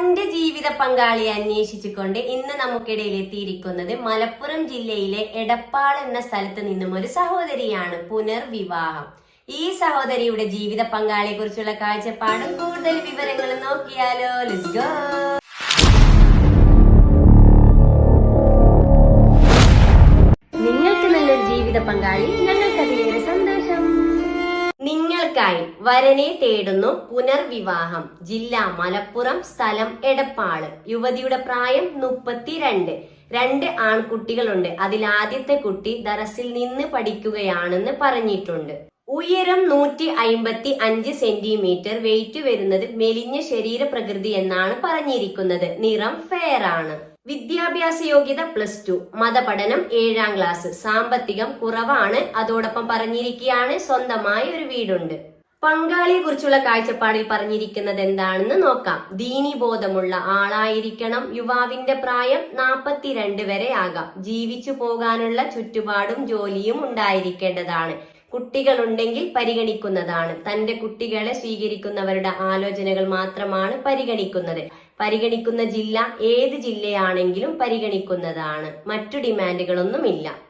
തന്റെ ജീവിത പങ്കാളിയെ അന്വേഷിച്ചുകൊണ്ട് ഇന്ന് നമുക്കിടയിൽ എത്തിയിരിക്കുന്നത് മലപ്പുറം ജില്ലയിലെ എടപ്പാൾ എന്ന സ്ഥലത്ത് നിന്നും ഒരു സഹോദരിയാണ് പുനർവിവാഹം. ഈ സഹോദരിയുടെ ജീവിത പങ്കാളിയെ കുറിച്ചുള്ള കാഴ്ചപ്പാടും കൂടുതൽ വിവരങ്ങളും നോക്കിയാലോ. ലെറ്റ്സ് ഗോ നിങ്ങൾക്ക് നല്ലൊരു ജീവിത പങ്കാളി നിങ്ങൾക്കായി വരനെ തേടുന്നു പുനർവിവാഹം. ജില്ല മലപ്പുറം സ്ഥലം എടപ്പാൾ. യുവതിയുടെ പ്രായം മുപ്പത്തിരണ്ട്. രണ്ട് ആൺകുട്ടികളുണ്ട്. അതിൽ ആദ്യത്തെ കുട്ടി ദറസിൽ നിന്ന് പഠിക്കുകയാണെന്ന് പറഞ്ഞിട്ടുണ്ട്. ഉയരം നൂറ്റി അയിമ്പത്തി അഞ്ച് സെന്റിമീറ്റർ. വെയിറ്റ് വരുന്നത് മെലിഞ്ഞ ശരീരപ്രകൃതി എന്നാണ് പറഞ്ഞിരിക്കുന്നത്. നിറം ഫെയർ ആണ്. വിദ്യാഭ്യാസ യോഗ്യത പ്ലസ് ടു മതപഠനം ഏഴാം ക്ലാസ് സാമ്പത്തികം കുറവാണ്. അതോടൊപ്പം പറഞ്ഞിരിക്കുകയാണ് സ്വന്തമായ ഒരു വീടുണ്ട്. പങ്കാളിയെ കുറിച്ചുള്ള കാഴ്ചപ്പാടിൽ പറഞ്ഞിരിക്കുന്നത് എന്താണെന്ന് നോക്കാം. ദീനി ബോധമുള്ള ആളായിരിക്കണം യുവാവിന്റെ പ്രായം നാൽപ്പത്തിരണ്ട് വരെ ആകാം. ജീവിച്ചു പോകാനുള്ള ചുറ്റുപാടും ജോലിയും ഉണ്ടായിരിക്കേണ്ടതാണ്. കുട്ടികളുണ്ടെങ്കിൽ പരിഗണിക്കുന്നതാണ്. തന്റെ കുട്ടികളെ സ്വീകരിക്കുന്നവരുടെ ആലോചനകൾ മാത്രമാണ് പരിഗണിക്കുന്നത്. പരിഗണിക്കുന്ന ജില്ല ഏത് ജില്ലയാണെങ്കിലും പരിഗണിക്കുന്നതാണ്. മറ്റു ഡിമാൻഡുകളൊന്നുമില്ല.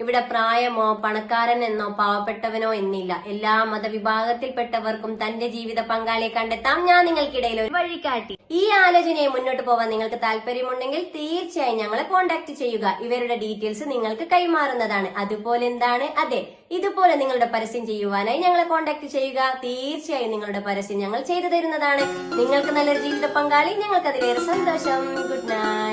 ഇവിടെ പ്രായമോ പണക്കാരൻ എന്നോ പാവപ്പെട്ടവനോ എന്നില്ല. എല്ലാ മതവിഭാഗത്തിൽപ്പെട്ടവർക്കും തന്റെ ജീവിത പങ്കാളിയെ കണ്ടെത്താം. ഞാൻ നിങ്ങൾക്കിടയിൽ ഒരു വഴികാട്ടി. ഈ ആലോചനയെ മുന്നോട്ട് പോവാൻ നിങ്ങൾക്ക് താല്പര്യമുണ്ടെങ്കിൽ തീർച്ചയായും ഞങ്ങളെ കോൺടാക്ട് ചെയ്യുക. ഇവരുടെ ഡീറ്റെയിൽസ് നിങ്ങൾക്ക് കൈമാറുന്നതാണ്. അതുപോലെ എന്താണ്? അതെ ഇതുപോലെ നിങ്ങളുടെ പരസ്യം ചെയ്യുവാനായി ഞങ്ങളെ കോൺടാക്ട് ചെയ്യുക. തീർച്ചയായും നിങ്ങളുടെ പരസ്യം ഞങ്ങൾ ചെയ്തു തരുന്നതാണ്. നിങ്ങൾക്ക് നല്ലൊരു ജീവിത പങ്കാളി. ഞങ്ങൾക്ക് അതിലേറെ സന്തോഷം. Good night